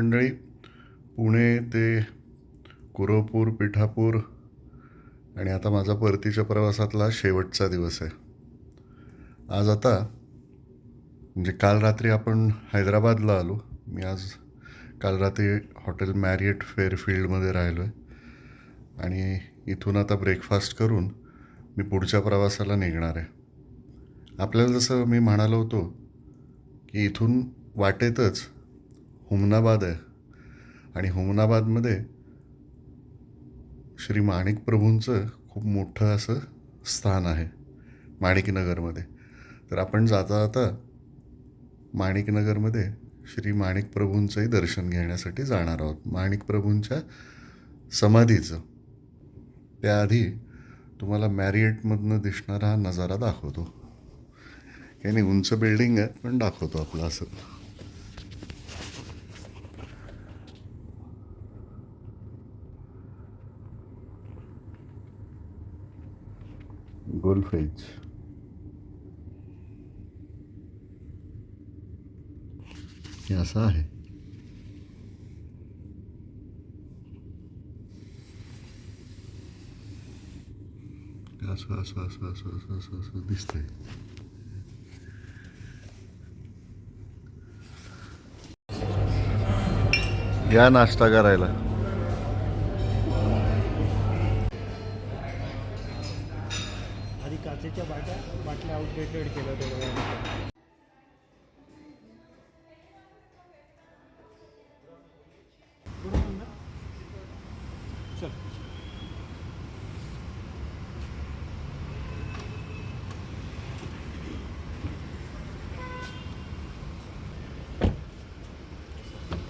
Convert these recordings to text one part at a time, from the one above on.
मंडळी पुणे ते कुरोपूर पिठापूर आणि आता माझा परतीच्या प्रवासातला शेवटचा दिवस आहे. आज आता म्हणजे काल रात्री आपण हैदराबादला आलो. मी आज काल रात्री हॉटेल मॅरियट फेअरफिल्डमध्ये राहिलो आहे आणि इथून आता ब्रेकफास्ट करून मी पुढच्या प्रवासाला निघणार आहे. आपल्याला जसं मी म्हणालो होतो की इथून वाटेतच हुमनाबाद आहे. आणि हुमनाबादमध्ये श्री माणिक प्रभूंचं खूप मोठं असं स्थान आहे माणिकनगरमध्ये. तर आपण जाता जाता माणिकनगरमध्ये श्री माणिक प्रभूंचंही दर्शन घेण्यासाठी जाणार आहोत. माणिक प्रभूंच्या समाधीचं. त्याआधी तुम्हाला मॅरिएटमधनं दिसणारा हा नजारा दाखवतो. याने नाही उंच बिल्डिंग आहे पण दाखवतो आपलं असं. गोल्फेज हे असं आहे. असं असं असं असं असं असं असं दिसतंय. या नाश्ता करायला. आधी काचेच्या बाटल्या बाटल्या आउटडेटेड केलं तेवढं चल.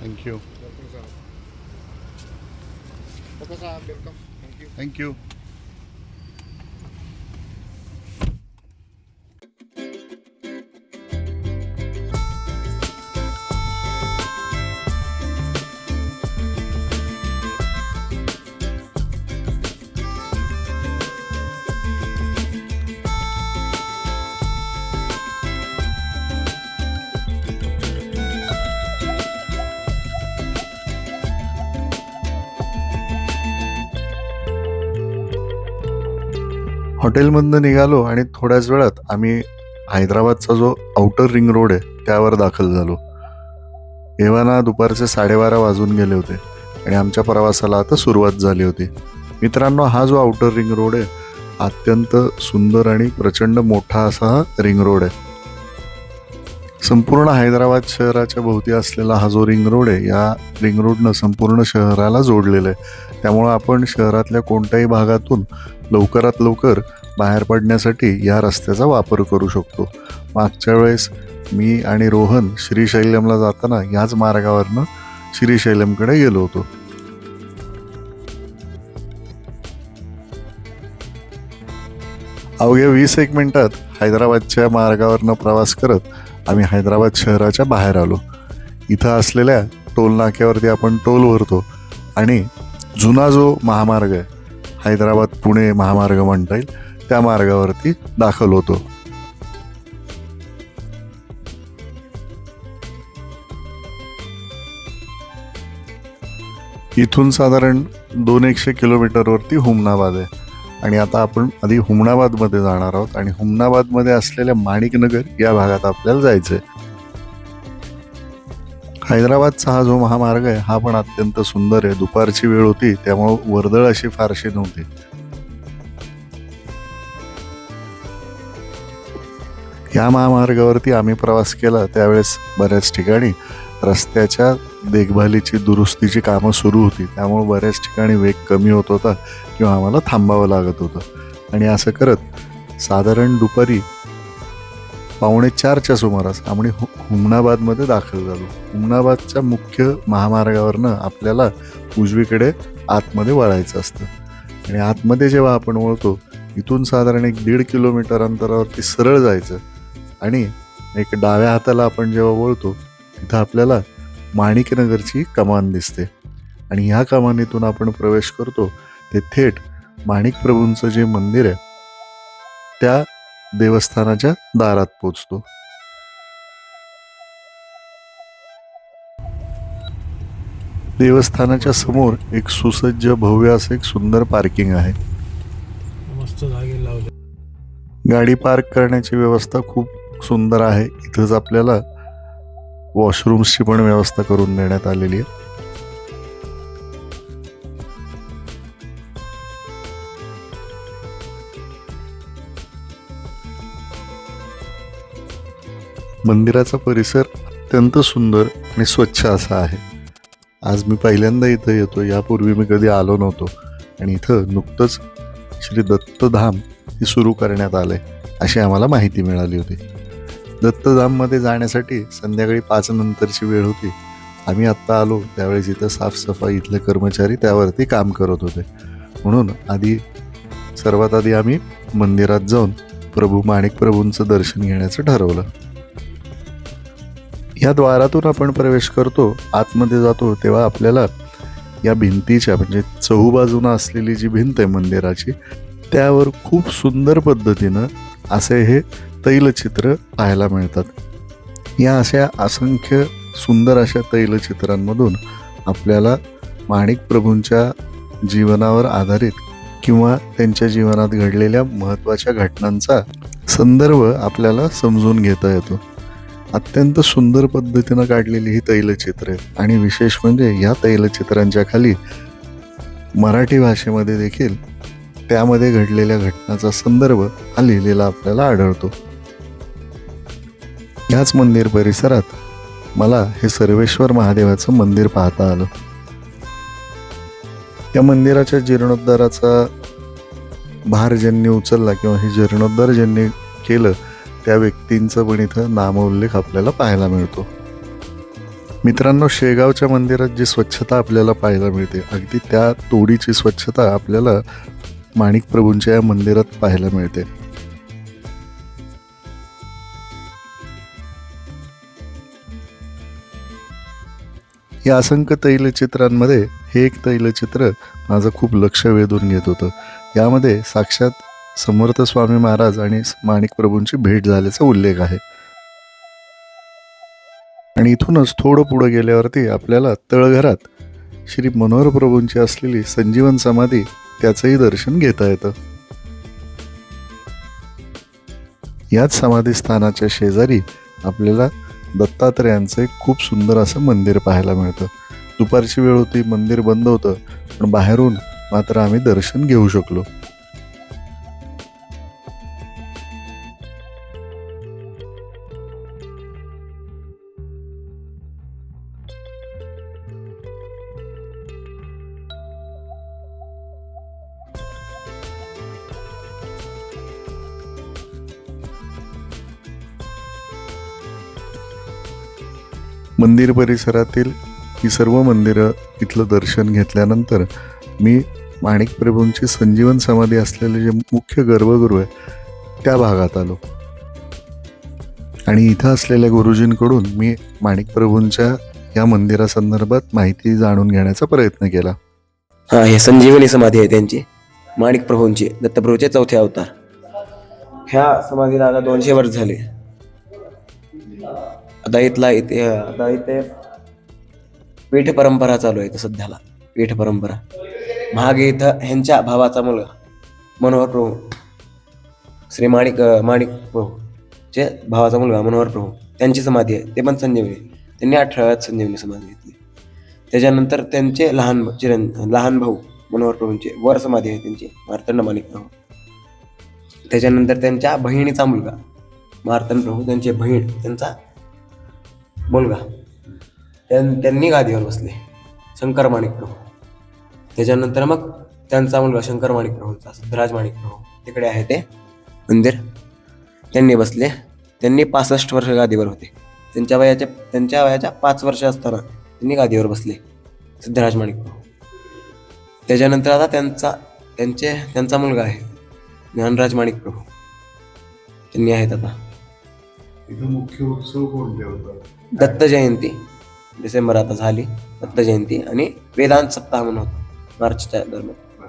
थँक्यू थँक्यू हॉटेलमधनं निघालो आणि थोड्याच वेळात आम्ही हैदराबादचा जो आउटर रिंग रोड आहे त्यावर दाखल झालो. एव्हाना दुपारचे साडेबारा वाजून गेले होते आणि आमच्या प्रवासाला आता सुरुवात झाली होती. मित्रांनो हा जो आउटर रिंग रोड आहे अत्यंत सुंदर आणि प्रचंड मोठा असा हा रिंग रोड आहे. संपूर्ण हैदराबाद शहराच्या भोवती असलेला हा जो रिंग रोड आहे या रिंग रोडनं संपूर्ण शहराला जोडलेलं आहे. त्यामुळं आपण शहरातल्या कोणत्याही भागातून लवकरात लवकर बाहेर पडण्यासाठी या रस्त्याचा वापर करू शकतो. मागच्या वेळेस मी आणि रोहन श्रीशैलमला जाताना याच मार्गावरनं श्रीशैलमकडे गेलो होतो. अवघ्या वीस एक मिनिटात हैदराबादच्या मार्गावरनं प्रवास करत आम्ही हैदराबाद शहराच्या बाहेर आलो. इथं असलेल्या टोल नाक्यावरती आपण टोल भरतो. आणि जुना जो महामार्ग आहे हैदराबाद पुणे महामार्ग म्हणता येईल त्या मार्गावरती दाखल होतो. इथून साधारण दोन एकशे किलोमीटरवरती हुमनाबाद आहे. आणि आता आपण आधी हुमनाबादमध्ये जाणार आहोत. आणि हुमनाबादमध्ये असलेल्या माणिकनगर या भागात आपल्याला जायचं आहे हैदराबादचा हा जो महामार्ग आहे हा पण अत्यंत सुंदर आहे. दुपारची वेळ होती त्यामुळं वर्दळ अशी फारशी नव्हती. या महामार्गावरती आम्ही प्रवास केला त्यावेळेस बऱ्याच ठिकाणी. रस्त्याच्या देखभालीची दुरुस्तीची कामं सुरू होती. त्यामुळे बऱ्याच ठिकाणी वेग कमी होत होता किंवा आम्हाला थांबावं लागत होतं. आणि असं करत साधारण दुपारी पावणे चारच्या सुमारास आम्ही हु हुमनाबादमध्ये दाखल झालो. हुमनाबादच्या मुख्य महामार्गावरनं आपल्याला उजवीकडे आतमध्ये वळायचं असतं. आणि आतमध्ये जेव्हा आपण वळतो इथून साधारण एक दीड किलोमीटर अंतरावरती सरळ जायचं. आणि एक डाव्या हाताला आपण जेव्हा वळतो तिथं आपल्याला माणिकनगरची कमान दिसते. आणि ह्या कमानीतून आपण प्रवेश करतो ते थेट माणिक प्रभूंचं जे मंदिर आहे त्या देवस्थानाच्या दारात पोचतो. देवस्थानाच्या समोर एक सुसज्ज भव्य असं एक सुंदर पार्किंग आहे. मस्त गाडी पार्क करण्याची व्यवस्था खूप सुंदर आहे. इथंच आपल्याला वॉशरूम्सची पण व्यवस्था करून देण्यात आलेली आहे. मंदिराचा परिसर अत्यंत सुंदर आणि स्वच्छ असा आहे. आज मी पहिल्यांदा इथं येतो यापूर्वी मी कधी आलो नव्हतो आणि इथं नुकतंच श्री दत्तधाम हे सुरू करण्यात आलंय अशी आम्हाला माहिती मिळाली होती. दत्तधाममध्ये जाण्यासाठी संध्याकाळी पाच नंतरची वेळ होती. आम्ही आत्ता आलो त्यावेळेस इथं साफसफाई इथले कर्मचारी त्यावरती काम करत होते. म्हणून आधी सर्वात आधी आम्ही मंदिरात जाऊन प्रभू माणिक प्रभूंचं दर्शन घेण्याचं ठरवलं. या द्वारातून आपण प्रवेश करतो आतमध्ये जातो तेव्हा आपल्याला या भिंतीच्या म्हणजे चहूबाजूनं असलेली जी भिंत आहे मंदिराची त्यावर खूप सुंदर पद्धतीनं असे हे तैलचित्र पाहायला मिळतात. या अशा असंख्य सुंदर अशा तैलचित्रांमधून आपल्याला माणिक प्रभूंच्या जीवनावर आधारित किंवा त्यांच्या जीवनात घडलेल्या महत्त्वाच्या घटनांचा संदर्भ आपल्याला समजून घेता येतो. अत्यंत सुंदर पद्धतीनं काढलेली ही तैलचित्र आहेत आणि विशेष म्हणजे या तैलचित्रांच्या खाली मराठी भाषेमध्ये देखील त्यामध्ये घडलेल्या घटनाचा संदर्भ हा लिहिलेला आपल्याला आढळतो. याच मंदिर परिसरात मला हे सर्वेश्वर महादेवाचं मंदिर पाहता आलं. या मंदिराच्या जीर्णोद्धाराचा भार ज्यांनी उचलला किंवा हे जीर्णोद्धार ज्यांनी केलं त्या व्यक्तींचं पण इथं नामोल्लेख आपल्याला पाहायला मिळतो. मित्रांनो शेगावच्या मंदिरात जी स्वच्छता आपल्याला पाहायला मिळते अगदी त्या तोडीची स्वच्छता आपल्याला माणिक प्रभूंच्या या मंदिरात पाहायला मिळते. या असंख्य तैलचित्रांमध्ये हे एक तैलचित्र माझं खूप लक्ष वेधून घेत होतं. यामध्ये साक्षात समर्थ स्वामी महाराज आणि माणिक प्रभूंची भेट झाल्याचा उल्लेख आहे. आणि इथूनच थोडं पुढं गेल्यावरती आपल्याला तळघरात श्री मनोहर प्रभूंची असलेली संजीवन समाधी त्याचंही दर्शन घेता येतं. याच समाधी स्थानाच्या शेजारी आपल्याला दत्तात्रेयांचं एक खूप सुंदर असं मंदिर पाहायला मिळतं. दुपारची वेळ होती मंदिर बंद होतं पण बाहेरून मात्र आम्ही दर्शन घेऊ शकलो. मंदिर परिसरातील ही सर्व मंदिरं इथलं दर्शन घेतल्यानंतर मी माणिक प्रभूंची संजीवन समाधी असलेले जे मुख्य गर्भगृह आहे त्या भागात आलो. आणि इथं असलेल्या गुरुजींकडून मी माणिक प्रभूंच्या या मंदिरासंदर्भात माहिती जाणून घेण्याचा प्रयत्न केला. हा हे संजीवनी समाधी आहे त्यांची. माणिक प्रभूंची दत्तप्रभूचे चौथे अवतार. ह्या समाधीला आता दोनशे वर्ष झाले. आता इथला इथे आता इथे पीठ परंपरा चालू आहे सध्याला पीठ परंपरा. महागे इथं ह्यांच्या भावाचा मुलगा मनोहर प्रभू. श्री माणिक माणिक प्रभूचे भावाचा मुलगा मनोहर प्रभू. त्यांची समाधी आहे ते पण संजीवनी त्यांनी अठराव्यात संजीवनी समाधी घेतली. त्याच्यानंतर त्यांचे लहान चिरं लहान भाऊ मनोहर प्रभूंचे वर समाधी आहे त्यांची मार्तंड माणिक प्रभू. त्याच्यानंतर त्यांच्या बहिणीचा मुलगा मार्तंड प्रभू त्यांची बहीण त्यांचा मुलगा त्यां त्यांनी गादीवर बसले शंकर माणिक प्रभू त्याच्यानंतर मग त्यांचा मुलगा शंकर माणिक सिद्धराज माणिक प्रभू तिकडे आहे ते मंदिर. त्यांनी बसले. त्यांनी पासष्ट वर्ष गादीवर होते. त्यांच्या वयाच्या त्यांच्या वयाच्या पाच वर्ष असताना त्यांनी गादीवर बसले सिद्धराज माणिक प्रभू त्याच्यानंतर आता त्यांचा त्यांचे त्यांचा मुलगा आहे ज्ञानराज माणिक प्रभू त्यांनी आहेत आता. इथं मुख्य उत्सव कोणते होतात दत्त जयंती. डिसेंबर आता झाली. दत्त जयंती आणि वेदांत सप्ताह म्हणून होता. मार्चच्या दरम्यान.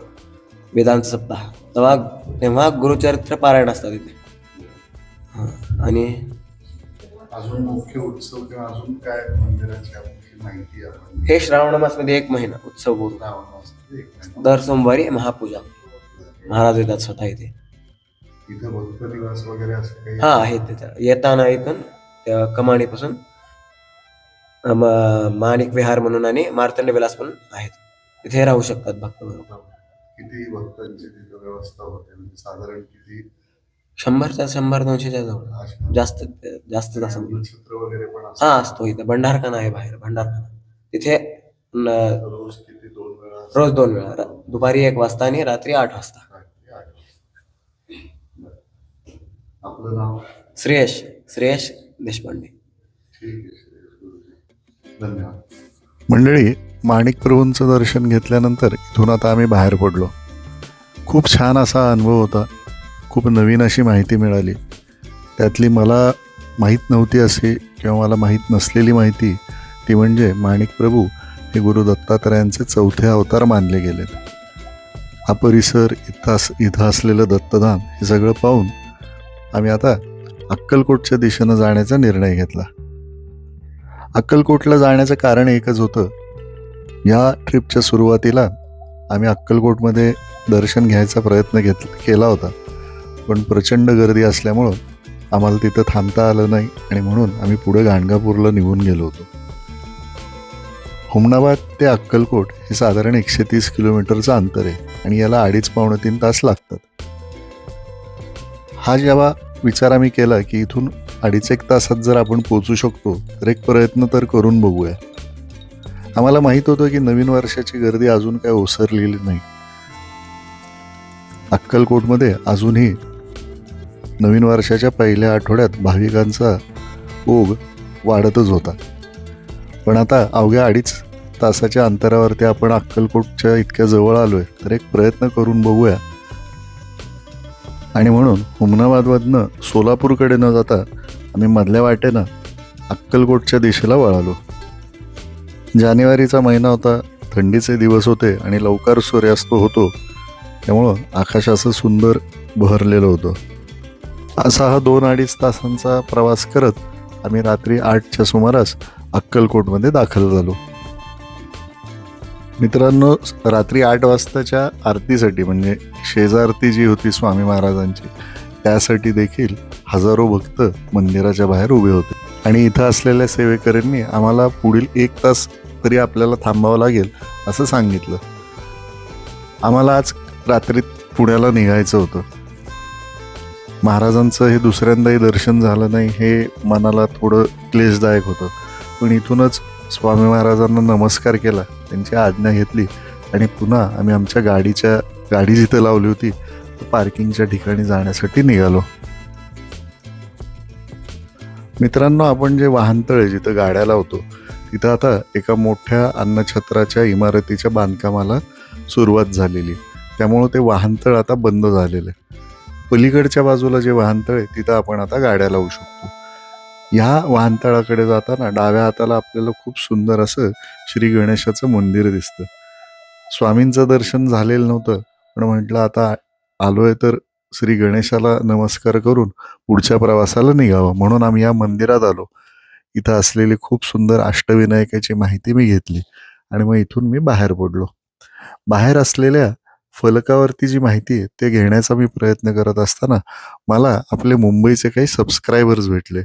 वेदांत सप्ताह. तेव्हा तेव्हा गुरुचरित्र पारायण असतात तिथे हां. आणि अजून मुख्य उत्सव किंवा अजून काय मंदिराची आपली माहिती आपण हे श्रावण मासमध्ये एक महिना उत्सव बोलू एक महिना. दर सोमवारी महापूजा. महाराज येतात स्वतः इथे. इथे भक्त निवास वगैरे असं काही हा आहेत तिथं. येताना इथून त्या म- माणिक विहार म्हणून आणि मार्तंड विलास म्हणून आहेत. तिथे राहू शकतात भक्त बरोबर किती भक्तांची तिथे व्यवस्था होते म्हणजे साधारण किती? शंभरच्या शंभर दोनशेच्या जवळ. जास्त जास्त असं छत्र वगैरे पण असतं? हा असतो इथं. भंडारखाना आहे बाहेर भंडारखाना. तिथे न- रोज किती दोन वेळा असतं? रोज दोन वेळा. र- दुपारी एक वाजता आणि रात्री आठ वाजता रात्री आठ वाजता. बरं. आपलं नाव? श्रेयश श्रेयश देशपांडे. ठीक आहे श्रेयस गुरुजी. धन्यवाद. मंडळी माणिक प्रभूंचं दर्शन घेतल्यानंतर इथून आता आम्ही बाहेर पडलो. खूप छान असा अनुभव होता. खूप नवीन अशी माहिती मिळाली. त्यातली मला माहीत नव्हती अशी किंवा मला माहीत नसलेली माहिती ती म्हणजे माणिक प्रभू हे गुरु दत्तात्रयांचे चौथे अवतार मानले गेलेत. हा परिसर इथं अस इथं असलेलं दत्तधाम हे सगळं पाहून आम्ही आता अक्कलकोटच्या दिशेनं जाण्याचा निर्णय घेतला. अक्कलकोटला जाण्याचं कारण एकच होतं. या ट्रिपच्या सुरुवातीला आम्ही अक्कलकोटमध्ये दर्शन घ्यायचा प्रयत्न घेत केला होता. पण प्रचंड गर्दी असल्यामुळं आम्हाला तिथं थांबता आलं नाही आणि म्हणून आम्ही पुढे गाणगापूरला निघून गेलो होतो. हुमनाबाद ते अक्कलकोट हे साधारण एकशे तीस किलोमीटरचं अंतर आहे आणि याला अडीच पावणे तीन तास लागतात. हा जेव्हा विचार आम्ही केला की इथून अडीच एक तासात जर आपण पोचू शकतो तर एक प्रयत्न तर करून बघूया. आम्हाला माहीत होतं की नवीन वर्षाची गर्दी अजून काय ओसरलेली नाही. अक्कलकोटमध्ये अजूनही नवीन वर्षाच्या पहिल्या आठवड्यात भाविकांचा ओघ वाढतच होता. पण आता अवघ्या अडीच तासाच्या अंतरावरती आपण अक्कलकोटच्या इतक्या जवळ आलोय तर एक प्रयत्न करून बघूया आणि म्हणून हुमनाबादमधनं सोलापूरकडे न जाता आम्ही मधल्या वाटेनं अक्कलकोटच्या दिशेला वळालो. जानेवारीचा महिना होता थंडीचे दिवस होते आणि लवकर सूर्यास्त होतो. त्यामुळं आकाश असं सुंदर बहरलेलं होतं. असा हा दोन अडीच तासांचा प्रवास करत आम्ही रात्री आठच्या सुमारास अक्कलकोटमध्ये दाखल झालो. मित्रांनो रात्री आठ वाजताच्या आरतीसाठी म्हणजे शेजारती जी होती स्वामी महाराजांची त्यासाठी देखील हजारो भक्त मंदिराच्या बाहेर उभे होते. आणि इथं असलेल्या सेवेकऱ्यांनी आम्हाला पुढील एक तास तरी आपल्याला थांबावं लागेल असं सांगितलं. आम्हाला आज रात्री पुण्याला निघायचं होतं. महाराजांचं हे दुसऱ्यांदाही दर्शन झालं नाही हे मनाला थोडं क्लेशदायक होतं. पण इथूनच स्वामी महाराजांना नमस्कार केला त्यांची आज्ञा घेतली आणि पुन्हा आम्ही आमच्या गाडीच्या गाडी जिथं लावली होती पार्किंगच्या ठिकाणी जाण्यासाठी निघालो. मित्रांनो आपण जे वाहनतळे जिथं गाड्या लावतो तिथं आता एका मोठ्या अन्नछत्राच्या इमारतीच्या बांधकामाला सुरुवात झालेली. त्यामुळं ते वाहनतळ आता बंद झालेलं आहे. पलीकडच्या बाजूला जे वाहनतळ आहे तिथं आपण आता गाड्या लावू शकतो. ह्या वाहनतळाकडे जाताना डाव्या हाताला आपल्याला खूप सुंदर असं श्री गणेशाचं मंदिर दिसतं. स्वामींचं दर्शन झालेलं नव्हतं पण म्हटलं आता आलोय तर श्री गणेशाला नमस्कार करून पुढच्या प्रवासाला निघावं. म्हणून आम्ही या मंदिरात आलो. इथं असलेली खूप सुंदर अष्टविनायकाची माहिती मी घेतली आणि मग इथून मी बाहेर पडलो. बाहेर असलेल्या फलकावरती जी माहिती आहे ते घेण्याचा मी प्रयत्न करत असताना मला आपले मुंबईचे काही सबस्क्रायबर्स भेटले.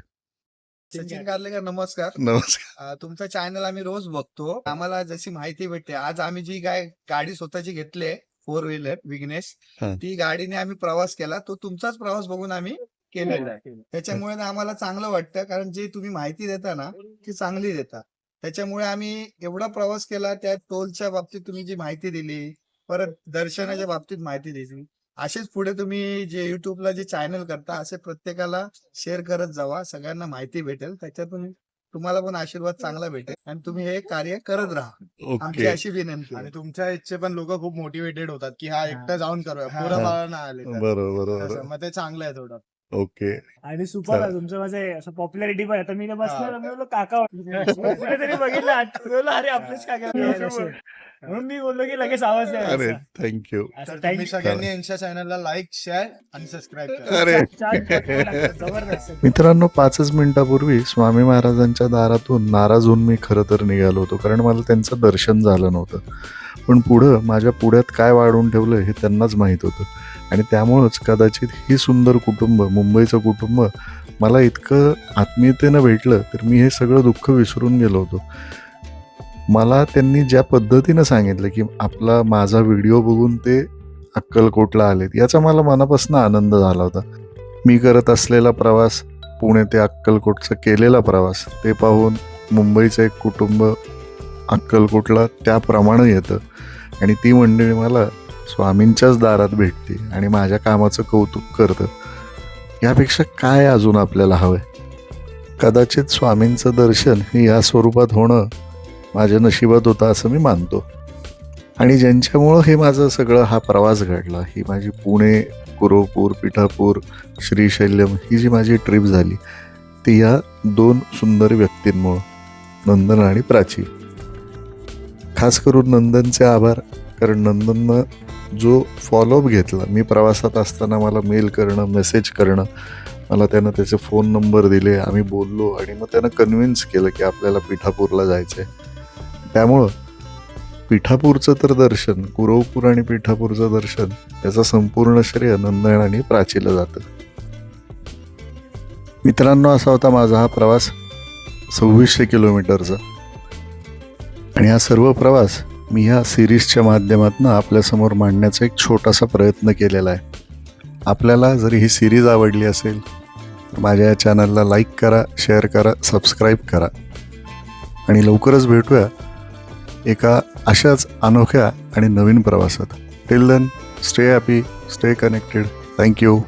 सचिन कारलेकर नमस्कार. नमस्कार. अं, तुमचा चॅनल आम्ही रोज बघतो. आम्हाला जशी माहिती भेटते आज आम्ही जी गाय गाडी स्वतःची घेतली फोर व्हीलर विघ्नेश हा. ती गाडीने आम्ही प्रवास केला. तो तुमचाच प्रवास बघून आम्ही केलेला आहे त्याच्यामुळे ना आम्हाला चांगलं वाटतं कारण जी तुम्ही माहिती देता ना ती चांगली देता. त्याच्यामुळे आम्ही एवढा प्रवास केला त्या टोलच्या बाबतीत तुम्ही जी माहिती दिली परत दर्शनाच्या बाबतीत माहिती दिली. असेच पुढे तुम्ही जे युट्यूबला जे चॅनल करता असे प्रत्येकाला शेअर करत जावा. सगळ्यांना माहिती भेटेल. त्याच्यातून तुम्हाला पण आशीर्वाद चांगला भेटेल. आणि तुम्ही हे कार्य करत राहा. आमची अशी विनंती आहे. आणि तुमच्या इच्छे पण लोक खूप मोटिवेटेड होतात की हा. एकटा जाऊन करूया. पुरा बाळा ना आले बरोबर मग ते चांगलं आहे थोडं. ओके. आणि सुपर आहे तुमचं माझे असं पॉप्युलॅरिटी पण आहे. तर मी ना बसलो ना, मी बोललो काका. कुठेतरी बघितलं अरे आपलेच काका म्हणून मी बोललो की लगेच आवाज अरे थँक्यू तुम्ही. सगळ्यांनी यांच्या चॅनलला लाईक शेअर आणि सबस्क्राईब करा. मित्रांनो पाचच मिनिटापूर्वी स्वामी महाराजांच्या दारातून नाराज होऊन मी खरं तर निघालो होतो कारण मला त्यांचं दर्शन झालं नव्हतं. पण पुढं माझ्या पुढ्यात काय वाढवून ठेवलं हे त्यांनाच माहीत होतं. आणि त्यामुळंच कदाचित ही सुंदर कुटुंब मुंबईचं कुटुंब मला इतकं आत्मीयतेनं भेटलं तर मी हे सगळं दुःख विसरून गेलो होतो. मला त्यांनी ज्या पद्धतीनं सांगितलं की आपला माझा व्हिडिओ बघून ते अक्कलकोटला आलेत याचा मला मनापासून आनंद झाला होता. मी करत असलेला प्रवास पुणे ते अक्कलकोटचा केलेला प्रवास ते पाहून मुंबईचं एक कुटुंब अक्कलकोटला त्याप्रमाणे येतं. आणि ती मंडळी मला स्वामींच्याच दारात भेटते आणि माझ्या कामाचं कौतुक करतं यापेक्षा काय अजून आपल्याला हवंय? कदाचित स्वामींचं दर्शन हे या स्वरूपात होणं माझ्या नशिबात होतं असं मी मानतो. आणि ज्यांच्यामुळं हे माझं सगळं हा प्रवास घडला ही माझी पुणे कुरोपूर पिठापूर श्रीशैल्यम ही जी माझी ट्रिप झाली ती या दोन सुंदर व्यक्तींमुळं नंदन आणि प्राची. खास करून नंदनचे आभार कारण नंदननं जो फॉलोअप घेतला मी प्रवासात असताना मला मेल करणं मेसेज करणं मला त्यानं त्याचे फोन नंबर दिले आम्ही बोललो आणि मग त्यानं कन्व्हिन्स केलं की आपल्याला पिठापूरला जायचं आहे त्यामुळं पिठापूरचं तर दर्शन कुरवपूर आणि पिठापूरचं दर्शन त्याचं संपूर्ण श्रेय नंदन आणि प्राचीला जातं. मित्रांनो असा होता माझा हा प्रवास सव्वीसशे किलोमीटरचा. आणि हा सर्व प्रवास मी ह्या सिरीजच्या माध्यमातून आपल्यासमोर मांडण्याचा एक छोटासा प्रयत्न केलेला आहे. आपल्याला जरी ही सिरीज आवडली असेल तर माझ्या या चॅनलला लाईक करा शेअर करा सबस्क्राईब करा. आणि लवकरच भेटूया एका अशाच अनोख्या आणि नवीन प्रवासात. Till then stay happy stay connected thank you